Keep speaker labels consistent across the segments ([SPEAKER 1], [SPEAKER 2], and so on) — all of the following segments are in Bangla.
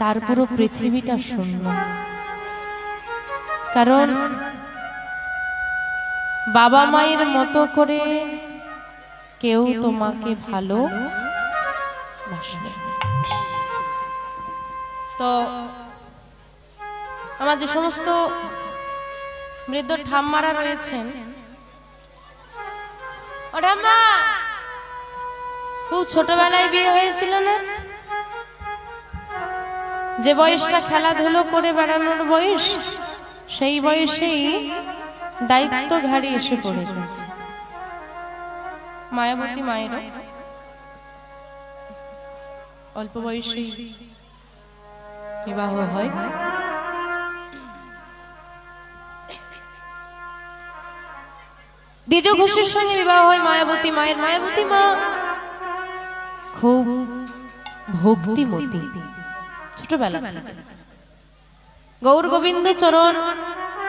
[SPEAKER 1] তার পুরো পৃথিবীটা শূন্য। কারণ বাবা মায়ের মতো করে কেউ তোমাকে ভালো বাসবে তো আমার যে সমস্ত বৃদ্ধ ঠাম্মারা রয়েছেন ও ঠাম্মা খুব ছোটবেলায় বিয়ে হয়েছিল না? যে বয়সটা খেলাধুলো করে বেড়ানোর বয়স, সেই বয়সেই দায়িত্ব ঘাড়ে এসে পড়ে গেছে। মায়াবতী মায়ের অল্প বয়সেই বিবাহ হয়। দ্বিজ ঘোষের সঙ্গে বিবাহ হয় মায়াবতী মায়ের। মায়াবতী মা খুব ভক্তিমতী। ছোটবেলা গৌর গোবিন্দ চরণ,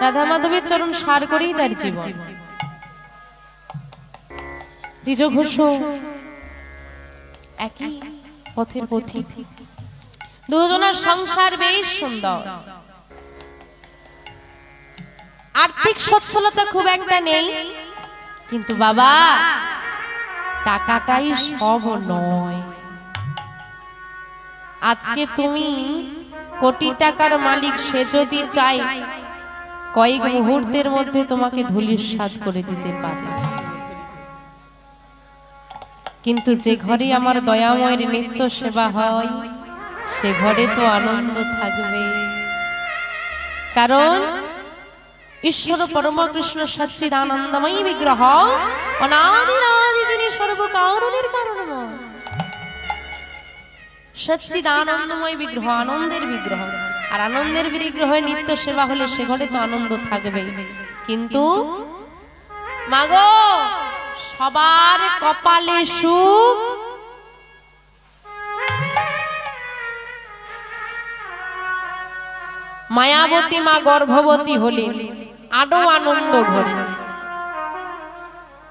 [SPEAKER 1] রাধা মাধবের চরণ সার করেই তার জীবন। দ্বিজ ঘোষ একই পথের পথিক। দুজনের সংসার বেশ সুন্দর। আর্থিক সচ্ছলতা খুব একটা নেই, কিন্তু বাবা, টাকাটাই সব নয় আজকে তুমি কোটি টাকার মালিক, সে যদি চাই কয়েক মুহূর্তের মধ্যে তোমাকে ধুলির স্বাদ করে দিতে পারে। কিন্তু যে ঘরে আমার দয়াময়ের নিত্য সেবা হয়, সে ঘরে তো আনন্দ থাকবে। কারণ ঈশ্বর পরম কৃষ্ণ সচ্চিদ আনন্দময়ী বিগ্রহ অনাদিরাদি যিনি সর্বকারণের কারণময়। সচ্চিদ আনন্দময় বিগ্রহ, আনন্দের বিগ্রহ। আর আনন্দের বিগ্রহে নিত্য সেবা হলে সে ঘরে তো আনন্দ থাকবে কিন্তু মাগো, সবার কপালে সুখ। মায়াবতী মা গর্ভবতী হলে আরও আনন্দ ঘরে।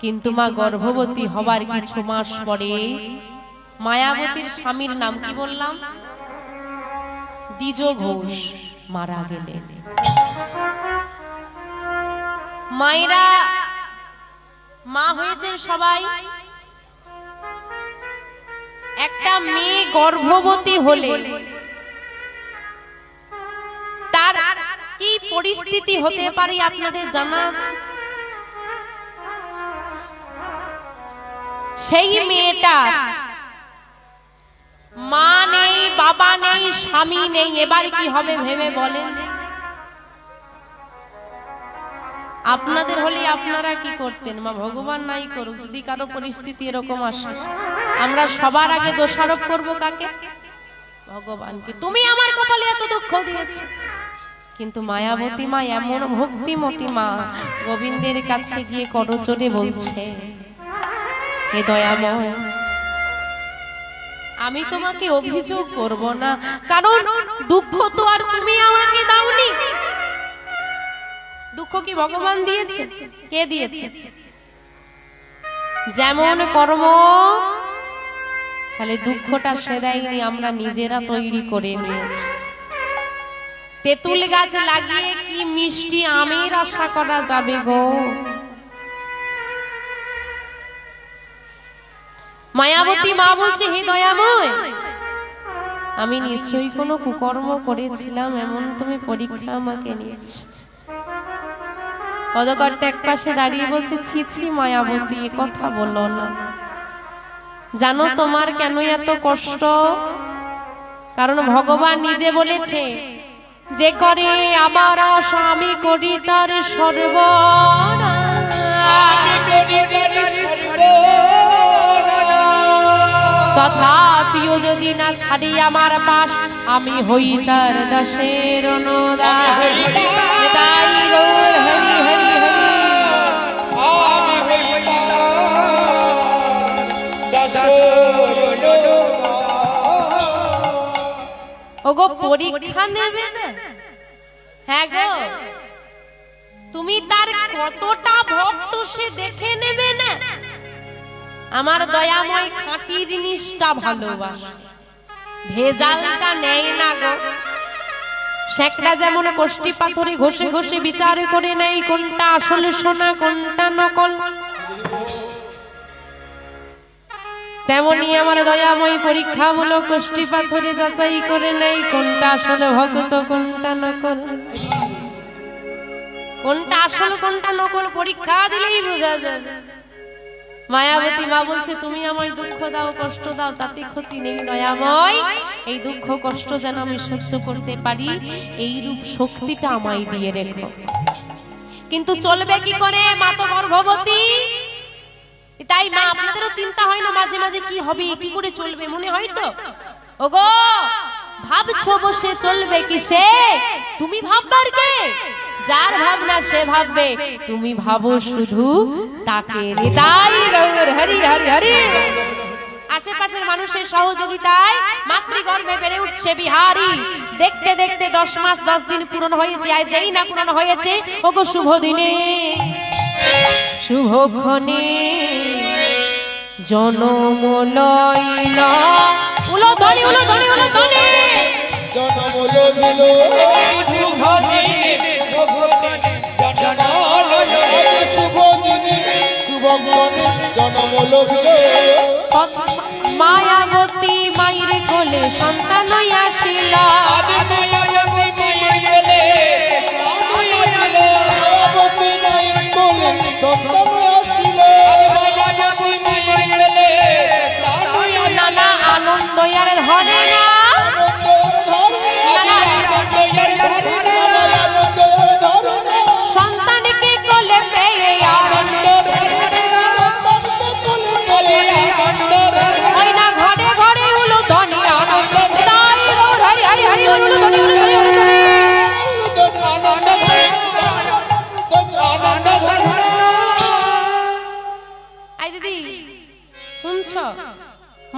[SPEAKER 1] কিন্তু মা গর্ভবতী হবার কিছু মাস পরে মায়াবতীর স্বামীর নাম কি বললাম? দ্বিজ ঘোষ মারা গেলেন। মায়েরা মা হয়েছেন সবাই। একটা মেয়ে গর্ভবতী হলে তার কি পরিস্থিতি হতে পারে আপনাদের জানা আছে? সেই মেয়েটা মা নেই, বাবা নেই, স্বামী নেই, এবার কি হবে ভেবে বলেন? আপনাদের হলে আপনারা কি করতেন? মা, ভগবান নাই করুক, যদি কারও পরিস্থিতি এরকম আসে। আমরা সবার আগে দোষারোপ করব কাকে? ভগবানকে। তুমি আমার কপালে এত দুঃখ দিয়েছ। কিন্তু মায়াবতী মা, এমন ভক্তিমতী মা, গোবিন্দের কাছে গিয়ে করচরে বলছে, হে দয়াময় আমি তোমাকে অভিযোগ করব না। কারণ দুঃখ তো আর তুমি আমাকে দাওনি। দুঃখ কি ভগবান দিয়েছে? কে দিয়েছে? যেমন কর্ম তাহলে দুঃখটা সে দেয়নি আমরা নিজেরা তৈরি করে নিয়েছি। তেঁতুল গাছ লাগিয়ে কি মিষ্টি আমের আশা করা যাবে গো? মায়াবতী মা বলছে হে দয়াময় আমি নিশ্চয়ই কোনো কুকর্ম করেছিলাম এমন তুমি পরীক্ষা আমাকে নিয়েছো পদকর্তা এক পাশে দাঁড়িয়ে বলছে ছি ছি মায়াবতী এ কথা বলো না। জানো তোমার কেন এত কষ্ট? কারণ ভগবান নিজে বলেছে যে করে আমার আমি করি তার তথাপিও যদি না ছাড়ি আমার পাশ আমি হই তার দাসের অনুদান। হরি হরি হরি। ওগো পরীক্ষা নেবে না? হ্যাঁ গো তুমি তার কতটা ভক্ত সে দেখে নেবে না? আমার দয়াময় খাঁটি জিনিসটা ভালোবাসে। ভেজালটা নেয় না গো। শেখরা যেমন কোষ্টি পাথরে ঘষে ঘষে বিচার করে নেই কোনটা আসলে সোনা, কোনটা নকল। তেমনি আমার দয়াময় পরীক্ষামূলক কোষ্টি পাথরে যাচাই করে নেই কোনটা আসলে ভক্ত কোনটা নকল। কোনটা আসল, কোনটা নকল, পরীক্ষা দিলেই বোঝা যাবে। মায়াবতী মা বলছে তুমি আমায় দুঃখ দাও কষ্ট দাও তাতে ক্ষতি নেই দয়াময়। এই দুঃখ কষ্ট যেন আমি সহ্য করতে পারি এই রূপ শক্তিটা আমায় দিয়ে রেখো। কিন্তু চলবে কি করে মা তো গর্ভবতী? তাই মা আপনাদেরও চিন্তা হয় না মাঝে মাঝে কি হবে কি করে চলবে মনে হয় তো? ওগো ভাবছ বসে চলবে কি সে তুমি ভাববার কে? যার ভাবনা সে ভাববে তুমি ভাবো শুধু তাকে নিতাই গৌর হরি হরি হরি। আশেপাশের মানুষের সহযোগিতায় মাতৃগর্ভে বেড়ে উঠছে বিহারি। দেখতে দেখতে দশ মাস দশ দিন পূরণ হয়েছে আর যেই না পূরণ হয়েছে। ওগো শুভ দিনে। শুভক্ষণে জনম লইল উলো ধনি উলো ধনি উলো ধনি
[SPEAKER 2] জনমল মিল
[SPEAKER 3] শুভ দিনে।
[SPEAKER 1] মায়াবতী মায়ের কোলে সন্তান আসিল।
[SPEAKER 3] মায়াবতী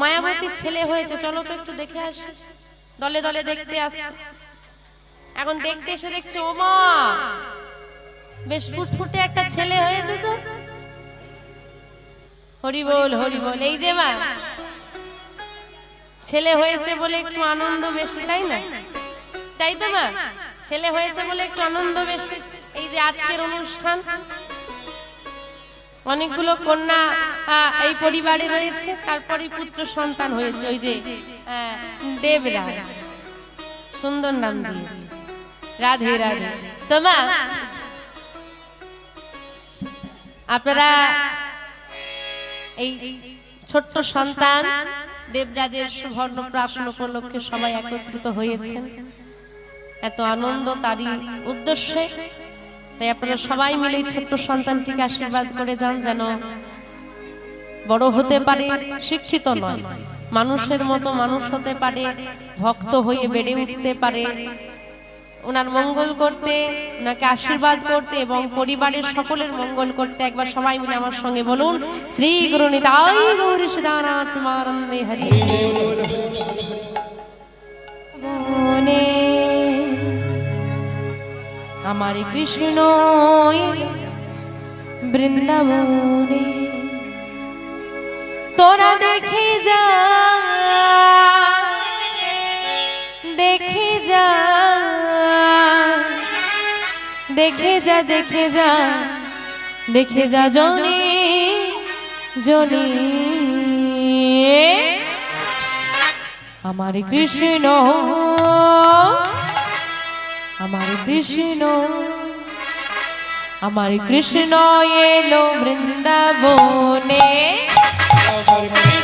[SPEAKER 1] মায়াবতীর ছেলে হয়েছে চলো তো একটু দেখে আসি। দলে দলে দেখতে আসছে। এখন দেখতে এসে দেখছে ও মা! বেশ ফুটফুটে একটা ছেলে হয়েছে তো। হরি বল হরি বল এই যে মা! ছেলে হয়েছে বলে একটু আনন্দ বেশি তাই না? তাই তো মা! ছেলে হয়েছে বলে একটু আনন্দ বেশি। এই যে আজকের অনুষ্ঠান অনেকগুলো কন্যা এই পরিবারে রয়েছে তারপরে পুত্র সন্তান হয়েছে ওই যে আহ, দেবরাজ। সুন্দর নাম দিয়েছে। রাধে রাধে। তোমা আপনারা এই ছোট্ট সন্তান দেবরাজের সুবর্ণ প্রাশন উপলক্ষে সবাই একত্রিত হয়েছেন। এত আনন্দ তারই উদ্দেশ্যে তাই আপনারা সবাই মিলে ছোট্ট সন্তানটিকে আশীর্বাদ করে যান যেন বড় হতে পারে, শিক্ষিত নয়। মানুষের মতো মানুষ হতে পারে, ভক্ত হয়ে বেড়ে উঠতে পারে। ওনার মঙ্গল করতে, ওনাকে আশীর্বাদ করতে এবং পরিবারের সকলের মঙ্গল করতে একবার সবাই মিলে আমার সঙ্গে বলুন, শ্রী গুরু নিতাই গৌরী হরি বনে আমার কৃষ্ণ বৃন্দাবনে তোরা দেখে যা দেখে যা দেখে যা দেখে যা দেখে যা জনে জনে আমার কৃষ্ণ আমার কৃষ্ণ আমার কৃষ্ণ এলো বৃন্দাবনে।
[SPEAKER 3] আমার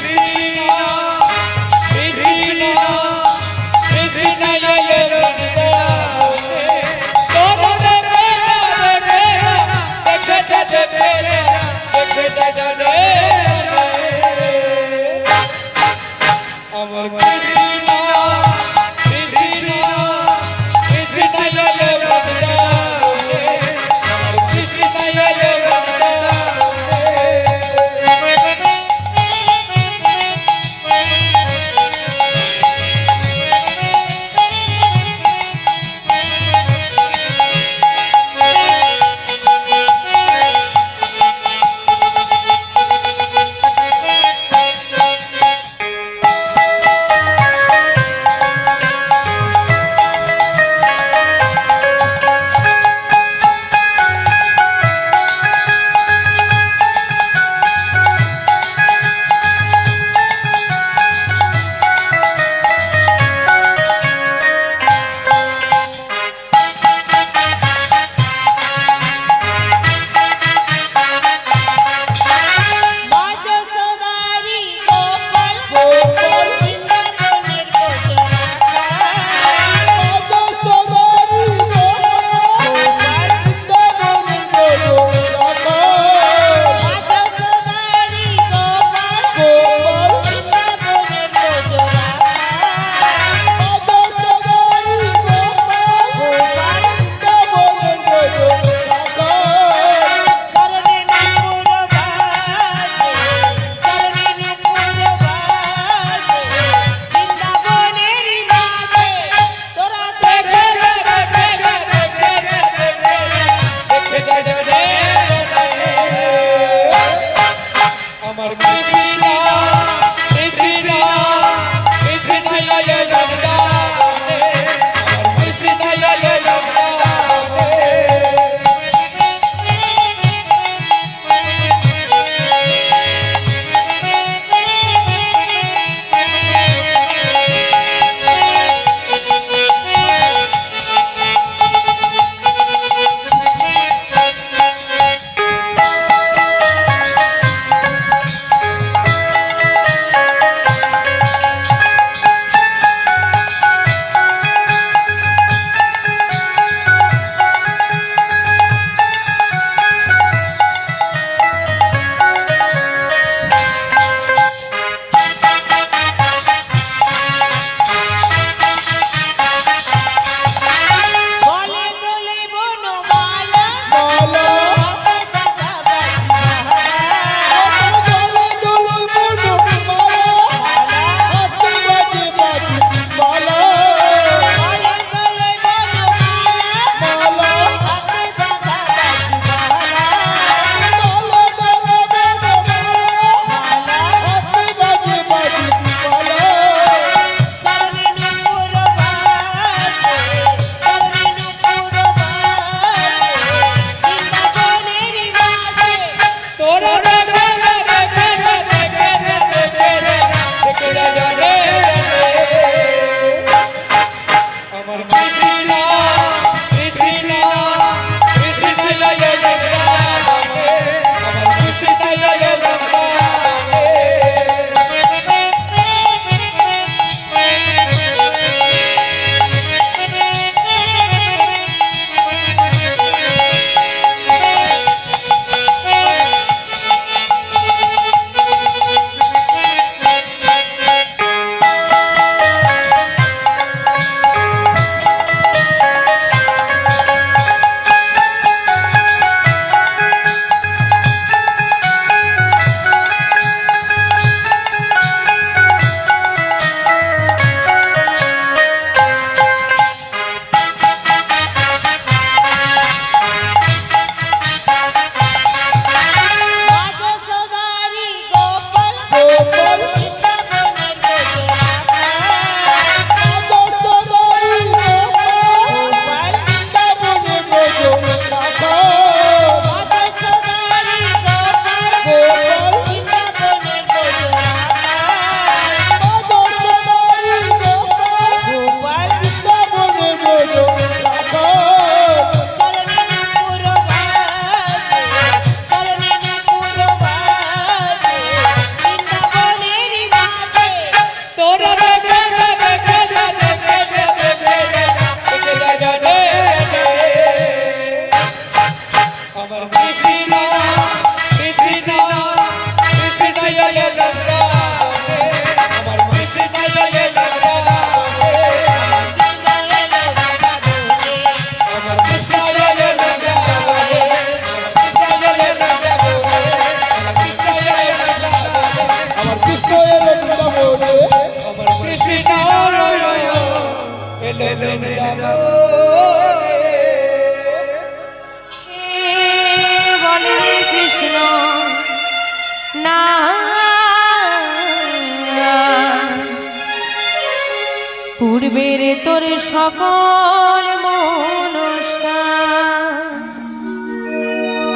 [SPEAKER 1] পূর্বের তোর সকল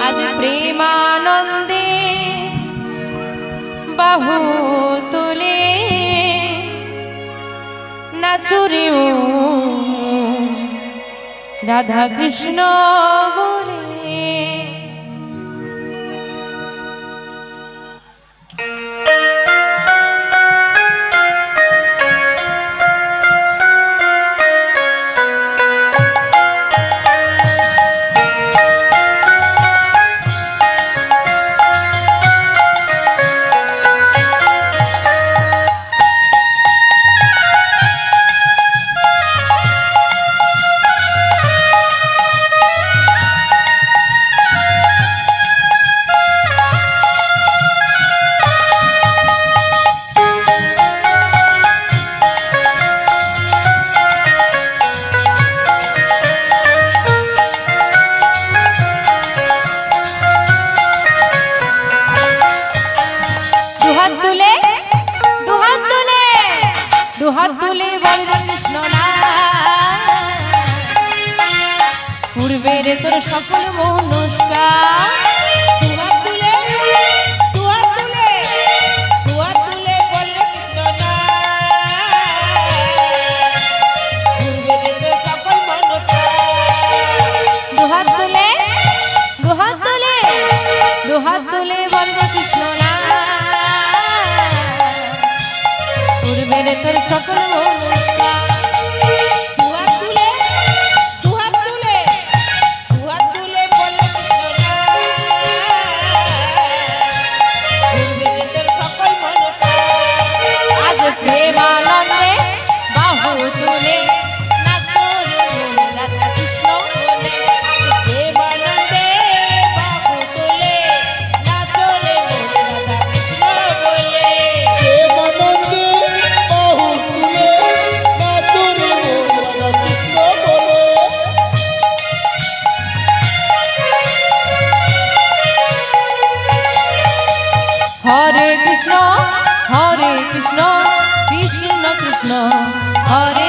[SPEAKER 1] আজ প্রেমানন্দে বাহু তোলে নাচুরেও। রাধা কৃষ্ণ কৃষ্ণ হরে